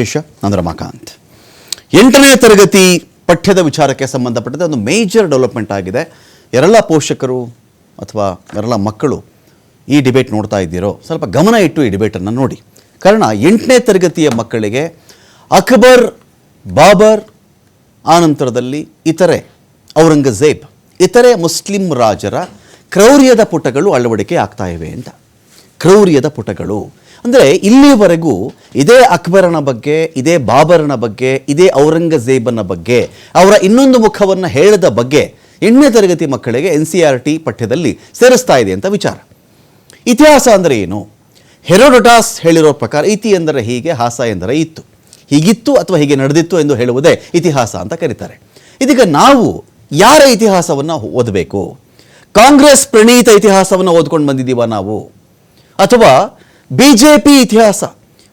ವಿಶೇಷ? ನಾನು ರಮಾಕಾಂತ್ ಎಂಟನೇ ತರಗತಿ ಪಠ್ಯದ ವಿಚಾರಕ್ಕೆ ಸಂಬಂಧಪಟ್ಟಂತೆ ಒಂದು ಮೇಜರ್ ಡೆವಲಪ್ಮೆಂಟ್ ಆಗಿದೆ. ಎರಲ್ಲ ಪೋಷಕರು ಅಥವಾ ಎರಲ್ಲ ಮಕ್ಕಳು ಈ ಡಿಬೇಟ್ ನೋಡ್ತಾ ಇದ್ದೀರೋ, ಸ್ವಲ್ಪ ಗಮನ ಇಟ್ಟು ಈ ಡಿಬೇಟನ್ನು ನೋಡಿ. ಕಾರಣ, ಎಂಟನೇ ತರಗತಿಯ ಮಕ್ಕಳಿಗೆ ಅಕ್ಬರ್, ಬಾಬರ್, ಆನಂತರದಲ್ಲಿ ಇತರೆ ಔರಂಗಜೇಬ್, ಇತರೆ ಮುಸ್ಲಿಂ ರಾಜರ ಕ್ರೌರ್ಯದ ಪುಟಗಳು ಅಳವಡಿಕೆ ಆಗ್ತಾ ಇವೆ ಅಂತ. ಕ್ರೌರ್ಯದ ಪುಟಗಳು. ಅಂದರೆ ಇಲ್ಲಿವರೆಗೂ ಇದೇ ಅಕ್ಬರನ ಬಗ್ಗೆ, ಇದೇ ಬಾಬರನ ಬಗ್ಗೆ, ಇದೇ ಔರಂಗಜೇಬನ ಬಗ್ಗೆ, ಅವರ ಇನ್ನೊಂದು ಮುಖವನ್ನು ಹೇಳದ ಬಗ್ಗೆ ಎಂಟನೇ ತರಗತಿ ಮಕ್ಕಳಿಗೆ ಎನ್ ಸಿ ಆರ್ ಟಿ ಪಠ್ಯದಲ್ಲಿ ಸೇರಿಸ್ತಾ ಇದೆ ಅಂತ ವಿಚಾರ. ಇತಿಹಾಸ ಅಂದರೆ ಏನು? ಹೆರೋಡೊಟಾಸ್ ಹೇಳಿರೋ ಪ್ರಕಾರ ಇತಿ ಎಂದರೆ ಹೀಗೆ, ಹಾಸ ಎಂದರೆ ಇತ್ತು. ಹೀಗಿತ್ತು ಅಥವಾ ಹೀಗೆ ನಡೆದಿತ್ತು ಎಂದು ಹೇಳುವುದೇ ಇತಿಹಾಸ ಅಂತ ಕರೀತಾರೆ. ಇದೀಗ ನಾವು ಯಾರ ಇತಿಹಾಸವನ್ನು ಓದಬೇಕು? ಕಾಂಗ್ರೆಸ್ ಪ್ರಣೀತ ಇತಿಹಾಸವನ್ನು ಓದ್ಕೊಂಡು ಬಂದಿದ್ದೀವ ನಾವು? ಅಥವಾ ಬಿ ಜೆ ಪಿ ಇತಿಹಾಸ,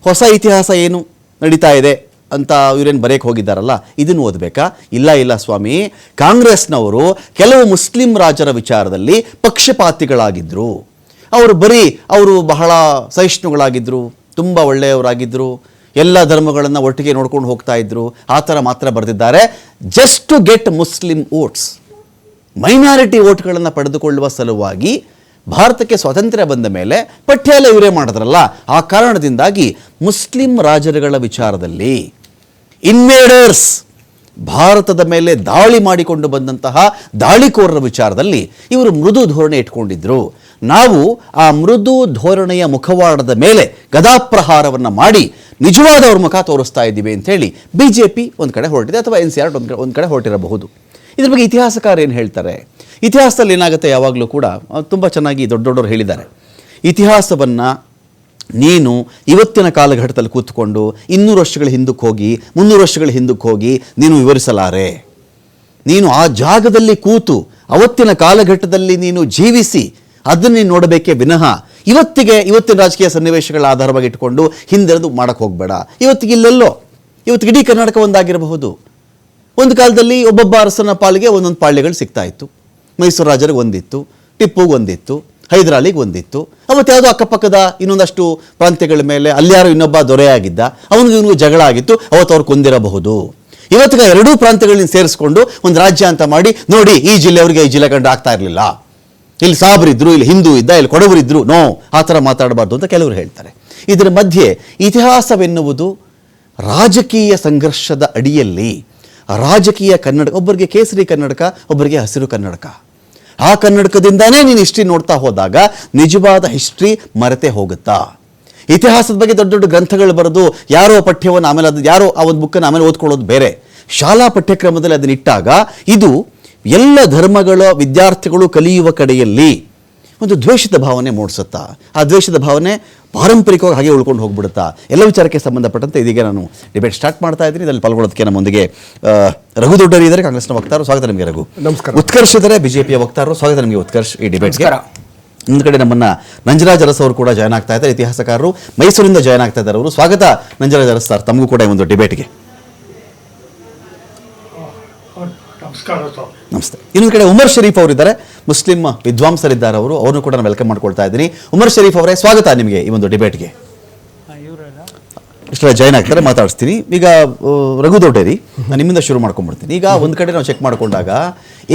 ಹೊಸ ಇತಿಹಾಸ ಏನು ನಡೀತಾ ಇದೆ ಅಂತ ಇವರೇನು ಬರೆಯಕ್ಕೆ ಹೋಗಿದ್ದಾರಲ್ಲ, ಇದನ್ನು ಓದಬೇಕಾ? ಇಲ್ಲ ಇಲ್ಲ ಸ್ವಾಮಿ. ಕಾಂಗ್ರೆಸ್ನವರು ಕೆಲವು ಮುಸ್ಲಿಂ ರಾಜರ ವಿಚಾರದಲ್ಲಿ ಪಕ್ಷಪಾತಿಗಳಾಗಿದ್ದರು ಅವರು ಬರೀ, ಅವರು ಬಹಳ ಸಹಿಷ್ಣುಗಳಾಗಿದ್ದರು ತುಂಬ ಒಳ್ಳೆಯವರಾಗಿದ್ದರು ಎಲ್ಲ ಧರ್ಮಗಳನ್ನು ಒಟ್ಟಿಗೆ ನೋಡ್ಕೊಂಡು ಹೋಗ್ತಾ ಇದ್ರು, ಆ ಥರ ಮಾತ್ರ ಬರೆದಿದ್ದಾರೆ. Just to get Muslim votes minority ವೋಟ್ಗಳನ್ನು ಪಡೆದುಕೊಳ್ಳುವ ಸಲುವಾಗಿ ಭಾರತಕ್ಕೆ ಸ್ವಾತಂತ್ರ್ಯ ಬಂದ ಮೇಲೆ ಪಠ್ಯ ಎಲ್ಲ ಇವರೇ ಮಾಡಿದ್ರಲ್ಲ, ಆ ಕಾರಣದಿಂದಾಗಿ ಮುಸ್ಲಿಂ ರಾಜರುಗಳ ವಿಚಾರದಲ್ಲಿ ಇನ್ವೇಡರ್ಸ್ ಭಾರತದ ಮೇಲೆ ದಾಳಿ ಮಾಡಿಕೊಂಡು ಬಂದಂತಹ ದಾಳಿಕೋರರ ವಿಚಾರದಲ್ಲಿ ಇವರು ಮೃದು ಧೋರಣೆ ಇಟ್ಕೊಂಡಿದ್ರು. ನಾವು ಆ ಮೃದು ಧೋರಣೆಯ ಮುಖವಾಡದ ಮೇಲೆ ಗದಾಪ್ರಹಾರವನ್ನು ಮಾಡಿ ನಿಜವಾದವ್ರ ಮುಖ ತೋರಿಸ್ತಾ ಇದ್ದೀವಿ ಅಂತೇಳಿ ಬಿ ಜೆ ಪಿ ಒಂದು ಕಡೆ ಹೊರಟಿದೆ ಅಥವಾ ಎನ್ ಸಿ ಆರ್ ಒಂದು ಒಂದು ಕಡೆ ಹೊರಟಿರಬಹುದು. ಇದ್ರ ಬಗ್ಗೆ ಇತಿಹಾಸಕಾರ ಏನು ಹೇಳ್ತಾರೆ? ಇತಿಹಾಸದಲ್ಲಿ ಏನಾಗುತ್ತೆ ಯಾವಾಗಲೂ ಕೂಡ ತುಂಬ ಚೆನ್ನಾಗಿ ದೊಡ್ಡ ದೊಡ್ಡವರು ಹೇಳಿದ್ದಾರೆ. ಇತಿಹಾಸವನ್ನು ನೀನು ಇವತ್ತಿನ ಕಾಲಘಟ್ಟದಲ್ಲಿ ಕೂತ್ಕೊಂಡು ಇನ್ನೂರು ವರ್ಷಗಳ ಹಿಂದಕ್ಕೆ ಹೋಗಿ, ಮುನ್ನೂರು ವರ್ಷಗಳ ಹಿಂದಕ್ಕೆ ಹೋಗಿ ನೀನು ವಿವರಿಸಲಾರೆ. ನೀನು ಆ ಜಾಗದಲ್ಲಿ ಕೂತು ಅವತ್ತಿನ ಕಾಲಘಟ್ಟದಲ್ಲಿ ನೀನು ಜೀವಿಸಿ ಅದನ್ನು ನೀನು ನೋಡಬೇಕೇ ವಿನಃ ಇವತ್ತಿಗೆ ಇವತ್ತಿನ ರಾಜಕೀಯ ಸನ್ನಿವೇಶಗಳ ಆಧಾರವಾಗಿ ಇಟ್ಕೊಂಡು ಹಿಂದೆರೆದು ಮಾಡೋಕ್ಕೆ ಹೋಗಬೇಡ. ಇವತ್ತಿಗೆ ಇಲ್ಲೆಲ್ಲೋ ಇವತ್ತಿಗೆ ಇಡೀ ಕರ್ನಾಟಕ ಒಂದಾಗಿರಬಹುದು. ಒಂದು ಕಾಲದಲ್ಲಿ ಒಬ್ಬೊಬ್ಬ ಅರಸನ ಪಾಲಿಗೆ ಒಂದೊಂದು ಪಾಳ್ಯಗಳು ಸಿಗ್ತಾ ಇತ್ತು. ಮೈಸೂರು ರಾಜರಿಗೆ ಒಂದಿತ್ತು, ಟಿಪ್ಪುಗೆ ಒಂದಿತ್ತು, ಹೈದರಾಲಿಗೆ ಒಂದಿತ್ತು. ಅವತ್ತು ಯಾವುದೋ ಅಕ್ಕಪಕ್ಕದ ಇನ್ನೊಂದಷ್ಟು ಪ್ರಾಂತ್ಯಗಳ ಮೇಲೆ ಅಲ್ಲಿಯಾರು ಇನ್ನೊಬ್ಬ ದೊರೆಯಾಗಿದ್ದ ಅವನಿಗೆ ಇವನಿಗೂ ಜಗಳ ಆಗಿತ್ತು, ಅವತ್ತು ಅವ್ರು ಕೊಂದಿರಬಹುದು. ಇವತ್ತಿಗೆ ಎರಡೂ ಪ್ರಾಂತ್ಯಗಳನ್ನ ಸೇರಿಸ್ಕೊಂಡು ಒಂದು ರಾಜ್ಯ ಅಂತ ಮಾಡಿ, ನೋಡಿ, ಈ ಜಿಲ್ಲೆಯವರಿಗೆ ಈ ಜಿಲ್ಲೆ ಕಂಡು ಆಗ್ತಾ ಇರಲಿಲ್ಲ. ಇಲ್ಲಿ ಸಾಬ್ರಿದ್ರು, ಇಲ್ಲಿ ಹಿಂದೂ ಇದ್ದ, ಇಲ್ಲಿ ಕೊಡವರಿದ್ರು, ನೋ, ಆ ಥರ ಮಾತಾಡಬಾರ್ದು ಅಂತ ಕೆಲವರು ಹೇಳ್ತಾರೆ. ಇದರ ಮಧ್ಯೆ ಇತಿಹಾಸವೆನ್ನುವುದು ರಾಜಕೀಯ ಸಂಘರ್ಷದ ಅಡಿಯಲ್ಲಿ ರಾಜಕೀಯ ಕನ್ನಡ ಒಬ್ಬರಿಗೆ ಕೇಸರಿ ಕನ್ನಡಕ, ಒಬ್ಬರಿಗೆ ಹಸಿರು ಕನ್ನಡಕ. ಆ ಕನ್ನಡಕದಿಂದಾನೇ ನೀನು ಹಿಸ್ಟ್ರಿ ನೋಡ್ತಾ ಹೋದಾಗ ನಿಜವಾದ ಹಿಸ್ಟ್ರಿ ಮರೆತೆ ಹೋಗುತ್ತಾ? ಇತಿಹಾಸದ ಬಗ್ಗೆ ದೊಡ್ಡ ದೊಡ್ಡ ಗ್ರಂಥಗಳು ಬರೆದು ಯಾರೋ ಪಠ್ಯವನ್ನು ಆಮೇಲೆ ಅದು, ಯಾರೋ ಆ ಒಂದು ಬುಕ್ಕನ್ನು ಆಮೇಲೆ ಓದ್ಕೊಳ್ಳೋದು ಬೇರೆ. ಶಾಲಾ ಪಠ್ಯಕ್ರಮದಲ್ಲಿ ಅದನ್ನಿಟ್ಟಾಗ ಇದು ಎಲ್ಲ ಧರ್ಮಗಳ ವಿದ್ಯಾರ್ಥಿಗಳು ಕಲಿಯುವ ಕಡೆಯಲ್ಲಿ ಒಂದು ದ್ವೇಷದ ಭಾವನೆ ಮೂಡಿಸುತ್ತಾ ಆ ದ್ವೇಷದ ಭಾವನೆ ಪಾರಂಪರಿಕವಾಗಿ ಹಾಗೆ ಉಳ್ಕೊಂಡು ಹೋಗ್ಬಿಡುತ್ತಾ ಎಲ್ಲ ವಿಚಾರಕ್ಕೆ ಸಂಬಂಧಪಟ್ಟಂತೆ ಇದೀಗ ನಾನು ಡಿಬೇಟ್ ಸ್ಟಾರ್ಟ್ ಮಾಡ್ತಾ ಇದ್ದೀನಿ. ಇದರಲ್ಲಿ ಪಾಲ್ಗೊಳ್ಳೋದಕ್ಕೆ ನಮ್ಮೊಂದಿಗೆ ರಘು ದೊಡ್ಡರಿ ಇದ್ದಾರೆ. ಕಾಂಗ್ರೆಸ್ನ ವಕ್ತಾರರು. ಸ್ವಾಗತ ನಿಮಗೆ ರಘು. ನಮಸ್ಕಾರ. ಉತ್ಕರ್ಷ ಇದ್ದಾರೆ ಬಿಜೆಪಿಯ ವಕ್ತಾರರು. ಸ್ವಾಗತ ನಿಮಗೆ ಉತ್ಕರ್ಷ ಈ ಡಿಬೇಟ್ಗೆ. ಒಂದು ಕಡೆ ನಮ್ಮನ್ನ ನಂಜರಾಜ್ ಅರಸ್ ಅವರು ಕೂಡ ಜಾಯ್ನ್ ಆಗ್ತಾ ಇದ್ದಾರೆ. ಇತಿಹಾಸಕಾರರು ಮೈಸೂರಿಂದ ಜಾಯ್ನ್ ಆಗ್ತಾ ಇದ್ದಾರೆ ಅವರು. ಸ್ವಾಗತ ನಂಜರಾಜ್ ಅರಸ್ ಸರ್. ತಮಗೂ ಕೂಡ ಈ ಒಂದು ಡಿಬೇಟ್ಗೆ ನಮಸ್ಕಾರ ನಮಸ್ತೆ. ಇನ್ನೊಂದು ಕಡೆ ಉಮರ್ ಶರೀಫ್ ಅವರಿದ್ದಾರೆ. ಮುಸ್ಲಿಂ ವಿದ್ವಾಂಸರಿದ್ದಾರೆ ಅವರು. ಅವ್ರನ್ನು ಕೂಡ ನಾನು ವೆಲ್ಕಮ್ ಮಾಡ್ಕೊಳ್ತಾ ಇದ್ದೀನಿ. ಉಮರ್ ಶರೀಫ್ ಅವರೇ ಸ್ವಾಗತ ನಿಮಗೆ ಈ ಒಂದು ಡಿಬೇಟ್ಗೆ. ಇಷ್ಟೆಲ್ಲ ಜಾಯ್ನ್ ಆಗ್ತಾರೆ ಮಾತಾಡಿಸ್ತೀನಿ. ಈಗ ರಘು ದೊಡ್ಡೇರಿ ನಾನು ನಿಮ್ಮಿಂದ ಶುರು ಮಾಡ್ಕೊಂಡ್ಬಿಡ್ತೀನಿ. ಈಗ ಒಂದು ಕಡೆ ನಾವು ಚೆಕ್ ಮಾಡಿಕೊಂಡಾಗ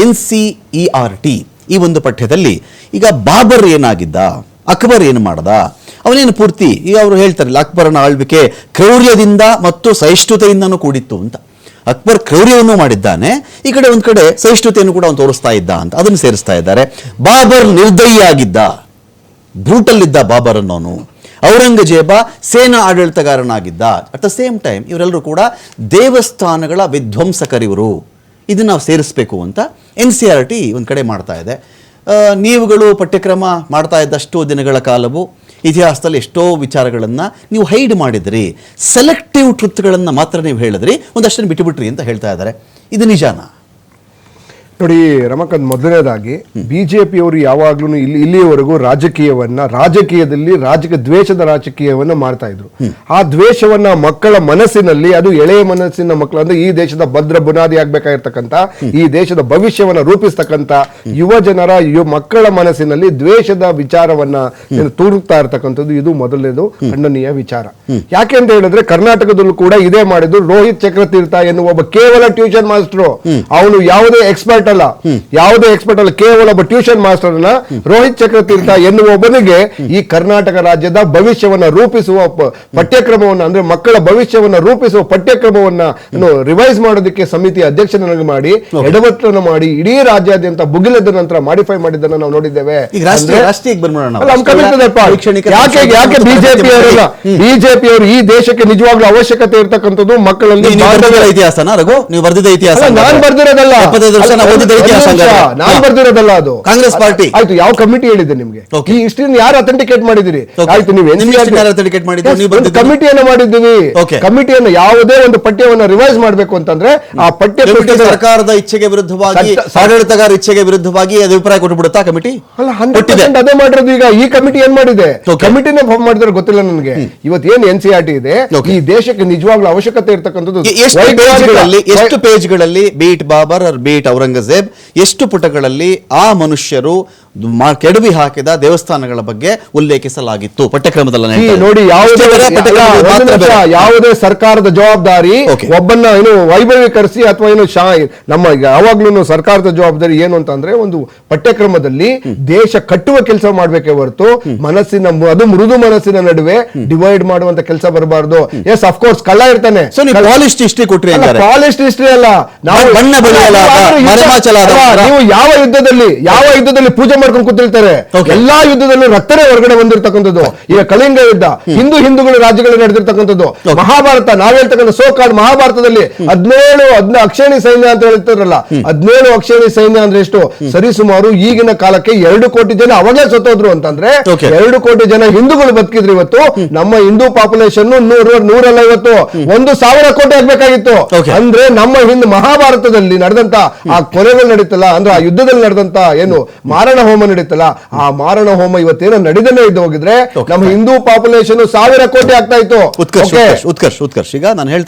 N C E R T ಈ ಒಂದು ಪಠ್ಯದಲ್ಲಿ ಈಗ ಬಾಬರ್ ಏನಾಗಿದ್ದ ಅಕ್ಬರ್ ಏನು ಮಾಡ್ದ ಅವನೇನು ಪೂರ್ತಿ ಈಗ ಅವರು ಹೇಳ್ತಾರಲ್ಲ ಅಕ್ಬರನ ಆಳ್ವಿಕೆ ಕ್ರೌರ್ಯದಿಂದ ಮತ್ತು ಸಹಿಷ್ಣುತೆಯಿಂದನೂ ಕೂಡಿತ್ತು ಅಂತ. ಅಕ್ಬರ್ ಕ್ರೌರ್ಯವನ್ನು ಮಾಡಿದ್ದಾನೆ. ಈ ಕಡೆ ಒಂದು ಕಡೆ ಸಹಿಷ್ಣುತೆಯನ್ನು ಕೂಡ ಅವನು ತೋರಿಸ್ತಾ ಇದ್ದ ಅಂತ, ಅದನ್ನು ಸೇರಿಸ್ತಾ ಇದ್ದಾರೆ. ಬಾಬರ್ ನಿರ್ದಯಿಯಾಗಿದ್ದ ಬ್ರೂಟಲ್ ಇದ್ದ ಬಾಬರ್ ಅನ್ನೋನು ಔರಂಗಜೇಬ ಸೇನಾ ಆಡಳಿತಗಾರನಾಗಿದ್ದ. ಅಟ್ ದ ಸೇಮ್ ಟೈಮ್ ಇವರೆಲ್ಲರೂ ಕೂಡ ದೇವಸ್ಥಾನಗಳ ವಿಧ್ವಂಸಕರಿವರು ಇದನ್ನು ನಾವು ಸೇರಿಸಬೇಕು ಅಂತ ಎನ್ ಸಿ ಆರ್ ಟಿ ಒಂದು ಕಡೆ ಮಾಡ್ತಾ ಇದೆ. ನೀವುಗಳು ಪಠ್ಯಕ್ರಮ ಮಾಡ್ತಾ ಇದ್ದಷ್ಟು ದಿನಗಳ ಕಾಲವು ಇತಿಹಾಸದಲ್ಲಿ ಎಷ್ಟೋ ವಿಚಾರಗಳನ್ನು ನೀವು ಹೈಡ್ ಮಾಡಿದ್ರಿ. ಸೆಲೆಕ್ಟಿವ್ ಟ್ರುತ್ಗಳನ್ನು ಮಾತ್ರ ನೀವು ಹೇಳಿದ್ರಿ. ಒಂದಷ್ಟನ್ನು ಬಿಟ್ಟುಬಿಟ್ರಿ ಅಂತ ಹೇಳ್ತಾ ಇದ್ದಾರೆ. ಇದು ನಿಜಾನಾ? ನೋಡಿ ರಮಕಾಂತ್ ಮೊದಲನೇದಾಗಿ ಬಿಜೆಪಿಯವರು ಯಾವಾಗ್ಲೂ ಇಲ್ಲಿ ಇಲ್ಲಿಯವರೆಗೂ ರಾಜಕೀಯವನ್ನ ರಾಜಕೀಯದಲ್ಲಿ ರಾಜಕೀಯ ದ್ವೇಷದ ರಾಜಕೀಯವನ್ನ ಮಾಡ್ತಾ ಇದ್ರು. ಆ ದ್ವೇಷವನ್ನ ಮಕ್ಕಳ ಮನಸ್ಸಿನಲ್ಲಿ ಅದು ಎಳೆಯ ಮನಸ್ಸಿನ ಮಕ್ಕಳು ಅಂದ್ರೆ ಈ ದೇಶದ ಭದ್ರ ಬುನಾದಿ ಆಗ್ಬೇಕಾಗಿರ್ತಕ್ಕಂಥ ಈ ದೇಶದ ಭವಿಷ್ಯವನ್ನ ರೂಪಿಸ್ತಕ್ಕಂಥ ಯುವ ಜನರ ಮಕ್ಕಳ ಮನಸ್ಸಿನಲ್ಲಿ ದ್ವೇಷದ ವಿಚಾರವನ್ನ ತೂರುತ್ತಾ ಇರ್ತಕ್ಕಂಥದ್ದು ಇದು ಮೊದಲನೇದು ಖಂಡನೀಯ ವಿಚಾರ. ಯಾಕೆ ಅಂತ ಹೇಳಿದ್ರೆ ಕರ್ನಾಟಕದಲ್ಲೂ ಕೂಡ ಇದೇ ಮಾಡಿದ್ರು ರೋಹಿತ್ ಚಕ್ರತೀರ್ಥ ಎನ್ನುವ ಒಬ್ಬ ಕೇವಲ ಟ್ಯೂಷನ್ ಮಾಸ್ಟರ್. ಅವನು ಯಾವುದೇ ಎಕ್ಸ್ಪರ್ಟ್ ಅಲ್ಲ. ಯಾವುದೇ ಎಕ್ಸ್ಪರ್ಟ್ ಅಲ್ಲ ಕೇವಲ ಒಬ್ಬ ಟ್ಯೂಷನ್ ಮಾಸ್ಟರ್ ಅನ್ನ ರೋಹಿತ್ ಚಕ್ರತೀರ್ಥ ಎನ್ನುವ ಒಬ್ಬನಿಗೆ ಈ ಕರ್ನಾಟಕ ರಾಜ್ಯದ ಭವಿಷ್ಯವನ್ನ ರೂಪಿಸುವ ಪಠ್ಯಕ್ರಮವನ್ನು ಅಂದ್ರೆ ಮಕ್ಕಳ ಭವಿಷ್ಯವನ್ನ ರೂಪಿಸುವ ಪಠ್ಯಕ್ರಮವನ್ನ ರಿವೈಸ್ ಮಾಡೋದಕ್ಕೆ ಸಮಿತಿ ಅಧ್ಯಕ್ಷನಾಗಿ ಮಾಡಿ ಎಡವಟ್ಟನ್ನು ಮಾಡಿ ಇಡೀ ರಾಜ್ಯಾದ್ಯಂತ ಬುಗಿಲದ ನಂತರ ಮಾಡಿಫೈ ಮಾಡಿದ್ದನ್ನು ನಾವು ನೋಡಿದ್ದೇವೆ. ಯಾಕೆ ಯಾಕೆ ಬಿಜೆಪಿ ಅವರಲ್ಲ ಬಿಜೆಪಿ ಅವರು ಈ ದೇಶಕ್ಕೆ ನಿಜವಾಗ್ಲೂ ಅವಶ್ಯಕತೆ ಇರತಕ್ಕಂಥದ್ದು ಮಕ್ಕಳಲ್ಲಿ ಇತಿಹಾಸನ ನೀವು ಬರ್ದಿದ್ದ ಇತಿಹಾಸ ನಾನು ನಾನ್ ಬರ್ದಿರೋದಲ್ಲ. ಇತಿಹಾಸ. ನಾನ್. ಬರ್ದಿರೋದಲ್ಲ ಅದು. ಕಾಂಗ್ರೆಸ್ ಪಾರ್ಟಿ. ಆಯ್ತು ಯಾವ ಕಮಿಟಿ ಹೇಳಿದೆ ನಿಮ್ಗೆ. ಈ ಇಷ್ಟನ್ನು ಯಾರು ಅಥೆಂಟಿಕೇಟ್ ಮಾಡಿದಿರಿ. ಆಯ್ತು ನೀವು ಅಥೆಂಟಿಕೇಟ್ ಬರ್ದಿದ್ದು? ಕಮಿಟಿಯನ್ನು ಮಾಡಿದ್ದೀವಿ. ಕಮಿಟಿಯನ್ನು ಯಾವುದೇ ಒಂದು ಪಠ್ಯವನ್ನ ರಿವೈಸ್ ಮಾಡಬೇಕು ಅಂತಂದ್ರೆ ಆ ಪಠ್ಯ ಸರ್ಕಾರದ ಇಚ್ಛೆಗೆ ವಿರುದ್ಧವಾಗಿ ಆಡಳಿತಗಾರ ಇಚ್ಛೆಗೆ ವಿರುದ್ಧವಾಗಿ ಅದು ಅಭಿಪ್ರಾಯ ಕೊಟ್ಬಿಡುತ್ತಾ ಕಮಿಟಿ ಅಲ್ಲ ಹಂಡ್ರೆಡ್ ಅದೇ ಮಾಡಿರೋದು ಈಗ. ಈ ಕಮಿಟಿ ಏನ್ ಮಾಡಿದೆ. ಕಮಿಟಿನೇ ಫಾರ್ಮ್ ಮಾಡಿದ್ರೆ ಗೊತ್ತಿಲ್ಲ ನನಗೆ. ಇವತ್ತು ಏನ್ ಎನ್ ಸಿ ಆರ್ ಟಿ ಇದೆ? ಈ ದೇಶಕ್ಕೆ ನಿಜವಾಗ್ಲೂ ಅವಶ್ಯಕತೆ ಇರ್ತಕ್ಕಂಥದ್ದು ಎಷ್ಟು ಪೇಜ್ಗಳಲ್ಲಿ ಎಷ್ಟು ಪೇಜ್ಗಳಲ್ಲಿ ಬೀಟ್ ಬಾಬರ್ ಬೀಟ್ ಔರಂಗಜೇಬ್ ಎಷ್ಟು ಪುಟಗಳಲ್ಲಿ ಆ ಮನುಷ್ಯರು ಕೆಡವಿ ಹಾಕಿದ ದೇವಸ್ಥಾನಗಳ ಬಗ್ಗೆ ಉಲ್ಲೇಖಿಸಲಾಗಿತ್ತು ಪಠ್ಯಕ್ರಮದಲ್ಲಿ ನೋಡಿ. ಯಾವುದೇ. ಯಾವುದೇ ಸರ್ಕಾರದ ಜವಾಬ್ದಾರಿ. ಒಬ್ಬನ್ನ ಏನು ವೈಭವೀಕರಿಸಿ ಅಥವಾ ಏನು ಶಾ ನಮ್ಮ ಯಾವಾಗ್ಲೂ ಸರ್ಕಾರದ ಜವಾಬ್ದಾರಿ ಏನು ಅಂತಂದ್ರೆ ಒಂದು ಪಠ್ಯಕ್ರಮದಲ್ಲಿ ದೇಶ ಕಟ್ಟುವ ಕೆಲಸ ಮಾಡ್ಬೇಕೇ ಹೊರತು ಮನಸ್ಸಿನ ಅದು ಮೃದು ಮನಸ್ಸಿನ ನಡುವೆ ಡಿವೈಡ್ ಮಾಡುವಂತ ಕೆಲಸ ಬರಬಾರ್ದು ಎಸ್ ಅಫ್ಕೋರ್ಸ್ ಕಳ್ಳ ಇರ್ತಾನೆ ಪಾಲಿಸ್ಟ್ ಹಿಸ್ಟ್ರಿ ಕೊಟ್ರಿ ಪಾಲಿಸ್ಟ್ ಹಿಸ್ಟ್ರಿ ಅಲ್ಲ. ನೀವು ಯಾವ ಯುದ್ಧದಲ್ಲಿ ಯಾವ ಯುದ್ಧದಲ್ಲಿ ಪೂಜೆ ಮಾಡ್ಕೊಂಡು ಕೂತಿರ್ತಾರೆ. ಎಲ್ಲಾ ಯುದ್ಧದಲ್ಲೂ ರಕ್ತನೇ ಹೊರಗಡೆ ಬಂದಿರತಕ್ಕಂಥದ್ದು. ಈಗ ಕಳಿಂಗ ಯುದ್ಧ ಹಿಂದೂ ಹಿಂದೂಗಳು ರಾಜ್ಯಗಳು ನಡೆದಿರ್ತಕ್ಕಂಥದ್ದು. ಮಹಾಭಾರತ ನಾವ್ ಹೇಳ್ತಕ್ಕಂಥ ಸೋಕಾಡ್ ಮಹಾಭಾರತದಲ್ಲಿ ಹದಿನೇಳು ಹದ್ನ ಅಕ್ಷೇಣಿ ಸೈನ್ಯ ಅಂತ ಹೇಳ್ತಾರಲ್ಲ ಹದಿನೇಳು ಅಕ್ಷೇಣಿ ಸೈನ್ಯ ಅಂದ್ರೆ ಎಷ್ಟು? ಸರಿಸುಮಾರು ಈಗಿನ ಕಾಲಕ್ಕೆ ಎರಡು ಕೋಟಿ ಜನ ಅವಾಗಲೇ ಸತ್ತೋದ್ರು ಅಂತಂದ್ರೆ. ಎರಡು ಕೋಟಿ ಜನ ಹಿಂದೂಗಳು ಬದುಕಿದ್ರು ಇವತ್ತು. ನಮ್ಮ ಹಿಂದೂ ಪಾಪ್ಯುಲೇಷನ್ ನೂರ ಅಲ್ಲ ಇವತ್ತು ಒಂದು ಸಾವಿರ ಕೋಟಿ ಆಗ್ಬೇಕಾಗಿತ್ತು. ಅಂದ್ರೆ ನಮ್ಮ ಹಿಂದ್ ಮಹಾಭಾರತದಲ್ಲಿ ನಡೆದಂತ ಆ ಕೊಲೆಗಳು ನಡೀತಲ್ಲ ಅಂದ್ರೆ ಆ ಯುದ್ಧದಲ್ಲಿ ನಡೆದಂತ ಏನು ಮಾರಣ ಹೋಮ ನಡೀತಲ್ಲ ಆ ಮಾರಣ ಹೋಮ ಇವತ್ತೇನೋ ನಡೆದನೇ ಇದ್ದು ಹೋಗಿದ್ರೆ ನಮ್ಮ ಹಿಂದೂ ಪಾಪ್ಯುಲೇಷನ್ ಸಾವಿರ ಕೋಟಿ ಆಗ್ತಾ ಇತ್ತು. ಉತ್ಕರ್ಷ ಉತ್ಕರ್ಷ ಉತ್ಕರ್ಷ. ಈಗ ನಾನು ಹೇಳ್ತಾ